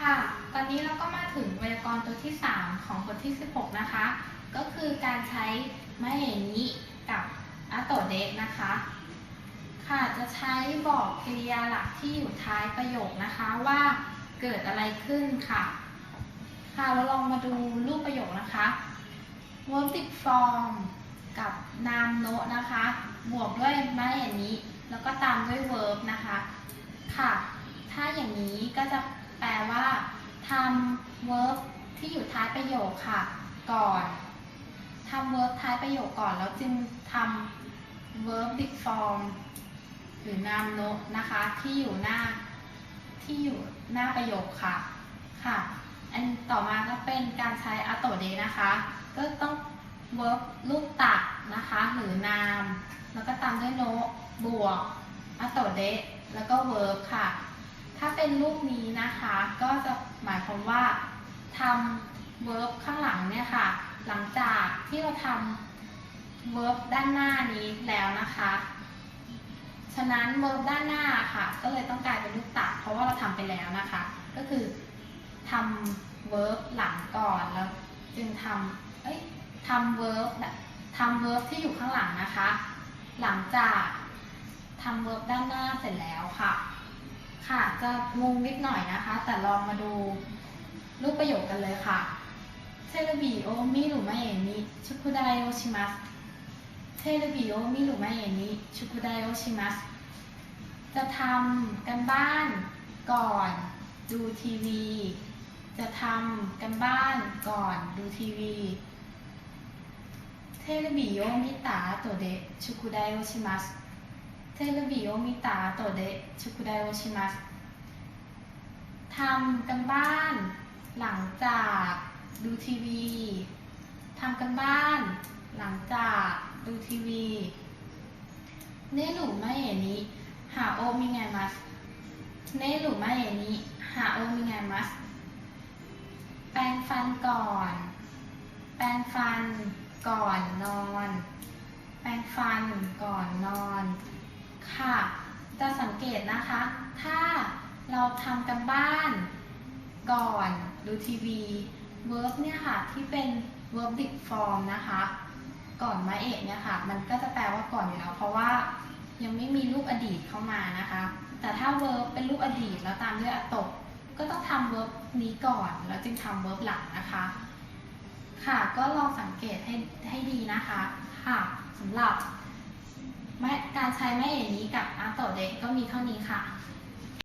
ค่ะ ตอนนี้เราก็มาถึงไวยากรณ์ตัวที่ 3 ของบทที่ 16 นะคะ ก็คือการใช้ไมเอนิกับอาโตเดะนะคะ ค่ะ จะใช้บอกกริยาหลักที่อยู่ท้ายประโยคนะคะว่าเกิดอะไรขึ้นค่ะ ค่ะ เราลองมาดูรูปประโยคนะคะ verb ติด form กับนามโนะนะคะ บวกด้วยไมเอนิแล้วก็ตามด้วย verb นะคะ ค่ะ ถ้าอย่างนี้ก็จะ แปลว่าทำ verb ที่อยู่ท้ายประโยคค่ะ ก่อนทำ verb ท้ายประโยคก่อน แล้วจึงทำ verb ติด form หรือนามโนนะคะ ที่อยู่หน้าที่อยู่หน้าประโยคค่ะค่ะ อันต่อมาก็เป็นการใช้อาโตเดนะคะ ก็ต้อง verb รูปตัดนะคะ หรือนาม แล้วก็ตามด้วยโนบวกอาโตเดแล้วก็ verb ค่ะ ถ้าเป็นรูปนี้นะคะ ก็จะหมายความว่าทำ verb ข้างหลังเนี่ยค่ะ หลังจากที่เราทำ verb ด้านหน้านี้แล้วนะคะ ฉะนั้น verb ด้านหน้าค่ะ ก็เลยต้องกลายเป็นรูปตัดเพราะว่าเราทำไปแล้วนะคะ ก็คือทำ verb หลังก่อนแล้วจึงทำเอ้ยทำ verb ทำ verb ที่อยู่ข้างหลังนะคะ หลังจากทำ verb ด้านหน้าเสร็จแล้วค่ะ ค่ะ จะงงนิดหน่อยนะคะ แต่ลองมาดูรูปประโยคกันเลยค่ะเทเลบิโอมิหรือไม่เอนิชุกุไดโอชิมัสเทเลบิโอมิหรือไม่เอนิชุกุไดโอชิมัสจะทำกันบ้านก่อนดูทีวี จะทำกันบ้านก่อนดูทีวีเทเลบิโอมิตาโตเดชุคุไดโอชิมัสะชุกุไดโอชิมัสเทเลบิโอมิตาโตเดชุกุไดโอชิมัสทำกันบ้าน หลังจากดูทีวีทำกันบ้าน หลังจากดูทีวีเนหรือไม่เอนี้หาโอมิไงมัสเนหรือไม่เอนี้หาโอมิไงมัสแปรงฟันก่อน แปรงฟันก่อนนอน แปรงฟันก่อนนอน ค่ะ จะสังเกตนะคะ ถ้าเราทำกันบ้านก่อนดูทีวี verb เนี่ยค่ะ ที่เป็น verb big form นะคะ ก่อนมาเอกเนี่ยค่ะ มันก็จะแปลว่าก่อนอยู่แล้ว เพราะว่ายังไม่มีรูปอดีตเข้ามานะคะ แต่ถ้า verb เป็นรูปอดีตแล้วตามด้วยอตก ก็ต้องทำ verb นี้ก่อน แล้วจึงทำ verb หลังนะคะ ค่ะ ก็ลองสังเกตให้ให้ดีนะคะ ค่ะสำหรับ การใช้แม่เอกนี้กับอาโตเด็กก็มีเท่านี้ค่ะ